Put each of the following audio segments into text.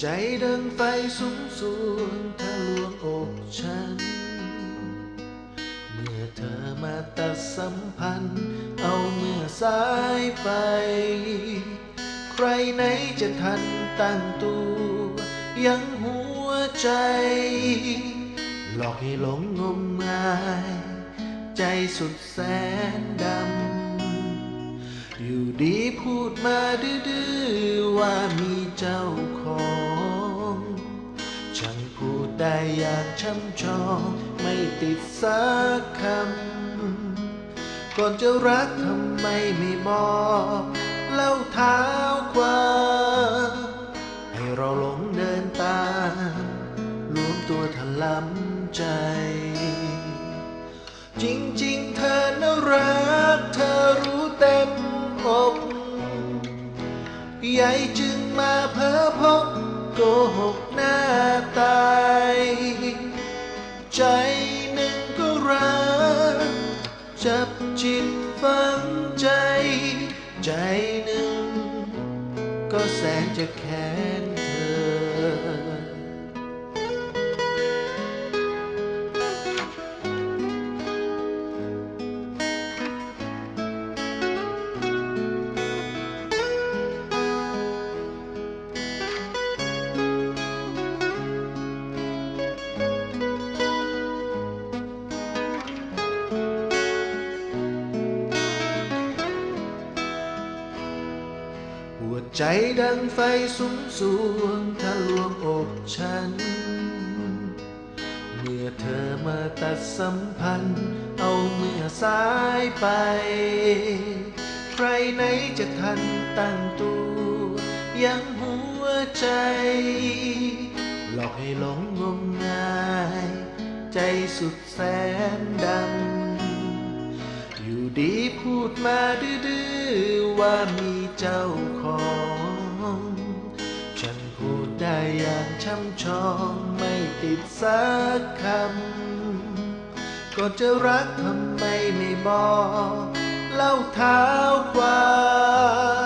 ใจดังไฟสูงสูงทะลวงอกฉัน เมื่อเธอมาตัดสัมพันธ์ เอาเมื่อสายไป ใครไหนจะทันตั้งตัว ยังหัวใจ หลอกให้หลงงมงาย ใจสุดแสนดำ อยู่ดีพูดมาดื้อว่ามีเจ้าของ ได้อย่างช่ำชองไม่ติดสักคำ ก่อนจะรักทำไมไม่บอกเล่าเท้าความให้เราหลงเดินตามรวมตัวถลำใจ จริงๆ เธอน่ารัก เธอรู้เต็มอกใหญ่จึงมาเพ้อพบโกหกหน้า หนึ่ง ก็แสนจะแค้น หัวใจดังไฟสุมสวงทะลวงอกฉัน เมื่อเธอมาตัดสัมพันธ์ เอาเมื่อสายไป ใครไหนจะทันตั้งตัวยังหัวใจ หลอกให้หลงงมงาย ใจสุดแสนดำ ดีพูดมาดื้อว่ามีเจ้าของ ฉันพูดได้อย่างช่ำชองไม่ติดสักคำก่อนจะรักทำไมไม่บอก เล่าเท้าความ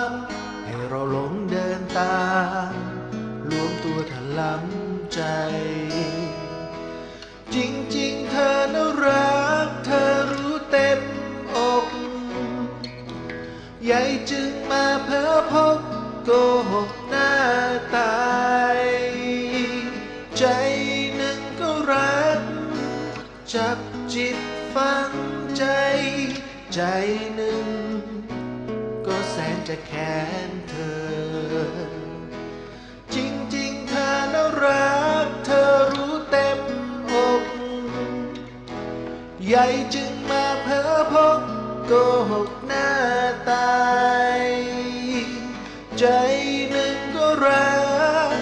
จึงมาเพ้อพบโกหกหน้าตาย ใจหนึ่งก็รัก จับจิตฝังใจ ใจหนึ่ง ก็แสนจะแค้นเธอ จริงๆเธอน่ารัก เธอรู้เต็มอก ใหญ่จึงมาเพ้อพบ โกหกหน้าตาย ใจหนึ่งก็รัก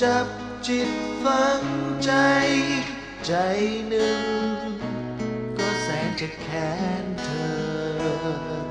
จับจิตฝังใจ ใจหนึ่งก็แสนจะแค้นเธอ